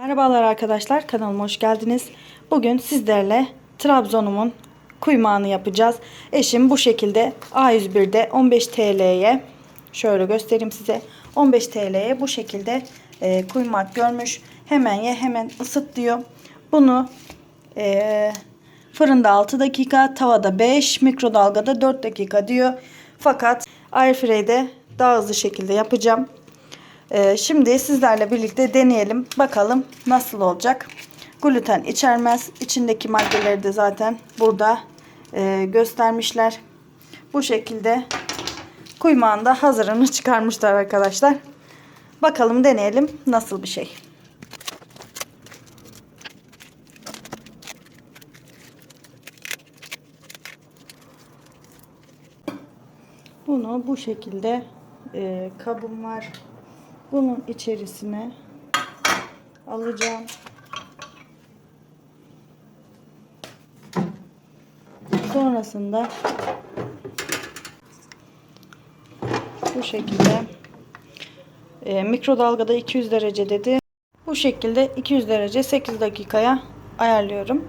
Merhabalar arkadaşlar kanalıma hoş geldiniz. Bugün sizlerle Trabzon'umun kuymağını yapacağız. Eşim bu şekilde A101'de 15 TL'ye şöyle göstereyim size 15 TL'ye bu şekilde e, kuymak görmüş. Hemen ye hemen ısıt diyor. Bunu e, fırında 6 dakika tavada 5 mikrodalgada 4 dakika diyor. Fakat airfryde daha hızlı şekilde yapacağım. Ee, şimdi sizlerle birlikte deneyelim. Bakalım nasıl olacak. Gluten içermez. İçindeki maddeleri de zaten burada e, göstermişler. Bu şekilde kuymağın da hazırını çıkarmışlar arkadaşlar. Bakalım deneyelim nasıl bir şey. Bunu bu şekilde e, kabım var. Bunun içerisine alacağım. Sonrasında bu şekilde e, mikrodalgada 200 derece dedi. Bu şekilde 200 derece 8 dakikaya ayarlıyorum.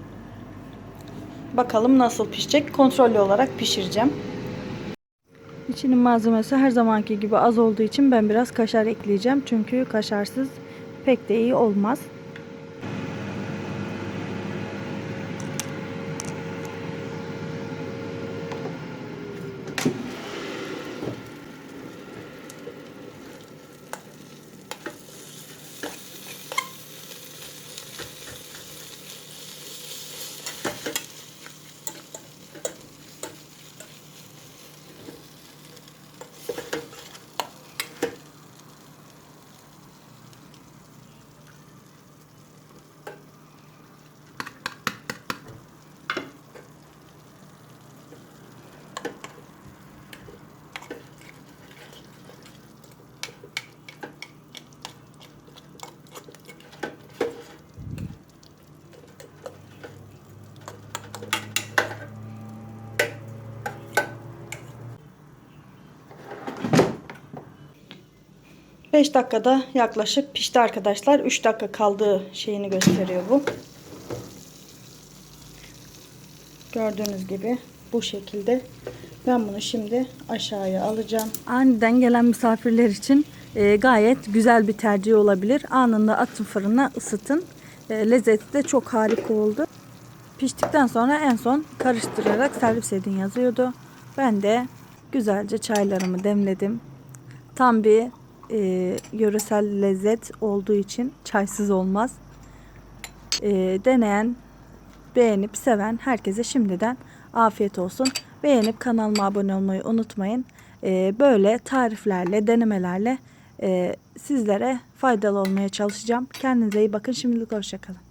Bakalım nasıl pişecek. Kontrollü olarak pişireceğim. İçinin malzemesi her zamanki gibi az olduğu için ben biraz kaşar ekleyeceğim. Çünkü kaşarsız pek de iyi olmaz. Beş dakikada yaklaşık pişti arkadaşlar. 3 dakika kaldığı şeyini gösteriyor bu. Gördüğünüz gibi bu şekilde. Ben bunu şimdi aşağıya alacağım. Aniden gelen misafirler için e, gayet güzel bir tercih olabilir. Anında atın fırına ısıtın. E, lezzeti de çok harika oldu. Piştikten sonra en son karıştırarak servis edin yazıyordu. Ben de güzelce çaylarımı demledim. Tam bir e, yöresel lezzet olduğu için çaysız olmaz. E, deneyen, beğenip seven herkese şimdiden afiyet olsun. Beğenip kanalıma abone olmayı unutmayın. E, böyle tariflerle, denemelerle e, sizlere faydalı olmaya çalışacağım. Kendinize iyi bakın. Şimdilik hoşçakalın.